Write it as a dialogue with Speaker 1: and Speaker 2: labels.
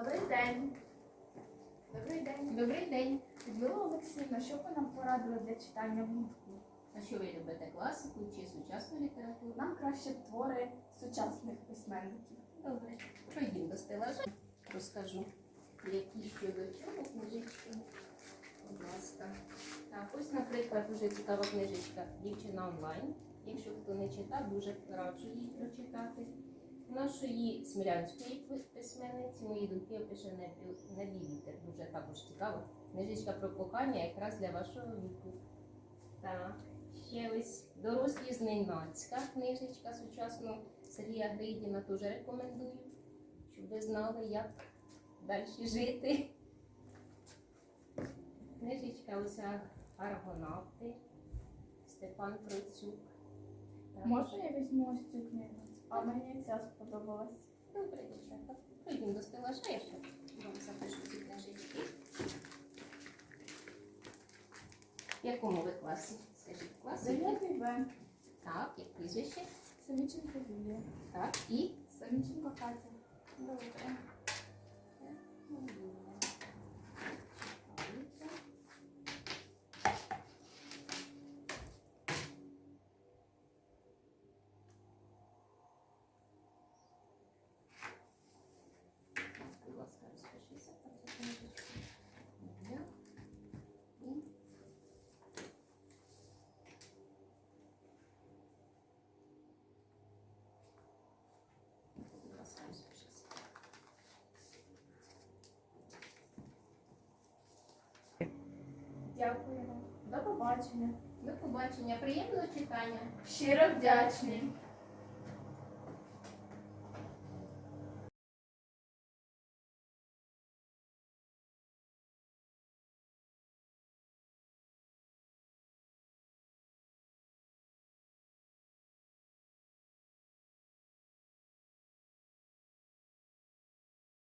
Speaker 1: Добрий день. Добрий день. Добрий день. Людмила Олексійовна, що ви нам порадили для читання влітку?
Speaker 2: А що ви любите класику чи сучасну літературу?
Speaker 1: Нам краще твори сучасних письменників.
Speaker 2: Добре. Пройдім до стелажа. Розкажу, які ще до чого книжечки. Будь ласка. Так, ось, наприклад, дуже цікава книжечка Дівчина онлайн. Якщо хто не читав, дуже раджу її прочитати. Нашої смілянської письменниці мої думки опише «Небі- небі вітер. Дуже також цікава. Книжечка про кохання якраз для вашого віку. Так, ще ось дорослі зненацька книжечка сучасного Сергія Гридіна теж рекомендую, щоб ви знали, як далі жити. Книжечка ось Аргонавти, Степан Процюк.
Speaker 1: Можна я візьму ось цю книгу? А мені ця сподобалась.
Speaker 2: Добре, дівчата. Прийдемо до стелажа, я ще вам запишу ці книжечки. В якому ви класі? Скажіть, класі?
Speaker 1: Дев'ятий Б.
Speaker 2: Так, як прізвище?
Speaker 1: Саміченко Юлія.
Speaker 2: Так, і
Speaker 1: Саміченко Катя.
Speaker 2: Добре. Будь ласка, розпишіться там за книжечку. Ім'я. І Будь ласка, розпишіться.
Speaker 1: Дякуємо. До побачення.
Speaker 2: До побачення, приємного читання.
Speaker 1: Щиро вдячні.